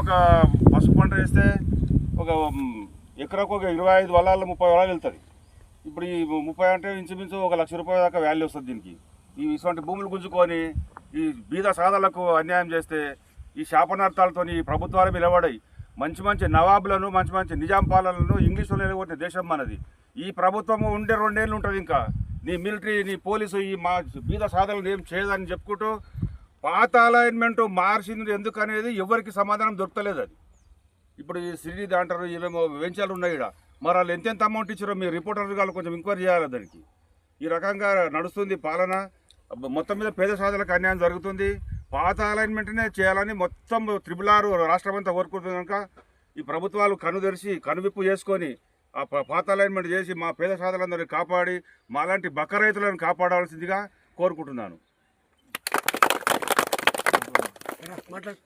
ఒక పసుపు పంట వేస్తే ఒక ఎకరాకు ఒక ఇరవై ఐదు వలాలు ముప్పై వలాలు వెళ్తుంది ఇప్పుడు ఈ ముప్పై అంటే ఇంచుమించు ఒక లక్ష రూపాయల దాకా వాల్యూ వస్తుంది దీనికి. ఈ ఇటువంటి భూములు గుంజుకొని ఈ బీద సాధలకు అన్యాయం చేస్తే ఈ శాపనార్థాలతో ఈ ప్రభుత్వాలు నిలబడాయి. మంచి మంచి నవాబులను మంచి మంచి నిజాం పాలనలను ఇంగ్లీష్లో నిలబడిన దేశం మనది. ఈ ప్రభుత్వం ఉండే రెండేళ్ళు ఉంటుంది ఇంకా. నీ మిలిటరీ నీ పోలీసు ఈ మా బీద సాధనలు ఏం చేయదని చెప్పుకుంటూ పాత అలైన్మెంట్ మార్చింది ఎందుకు అనేది ఎవరికి సమాధానం దొరకలేదు అది. ఇప్పుడు ఈ శ్రీనిధి అంటారు ఇవేమో వెంచాలు ఉన్నాయి ఇక్కడ మరి వాళ్ళు ఎంతెంత అమౌంట్ ఇచ్చారో మీ రిపోర్టర్ గారు కొంచెం ఎంక్వైరీ చేయాలి దానికి. ఈ రకంగా నడుస్తుంది పాలన. మొత్తం మీద పేద సాధనలకు అన్యాయం జరుగుతుంది. పాత అలైన్మెంట్నే చేయాలని మొత్తం త్రిపుల్ ఆరు రాష్ట్రం అంతా కోరుకుంటుంది కనుక ఈ ప్రభుత్వాలు కను కనువిప్పు చేసుకొని ఆ పాత అలైన్మెంట్ చేసి మా పేద సాధనలందరినీ కాపాడి మాలాంటి బక్క రైతులను కాపాడాల్సిందిగా కోరుకుంటున్నాను. మాట్లాడు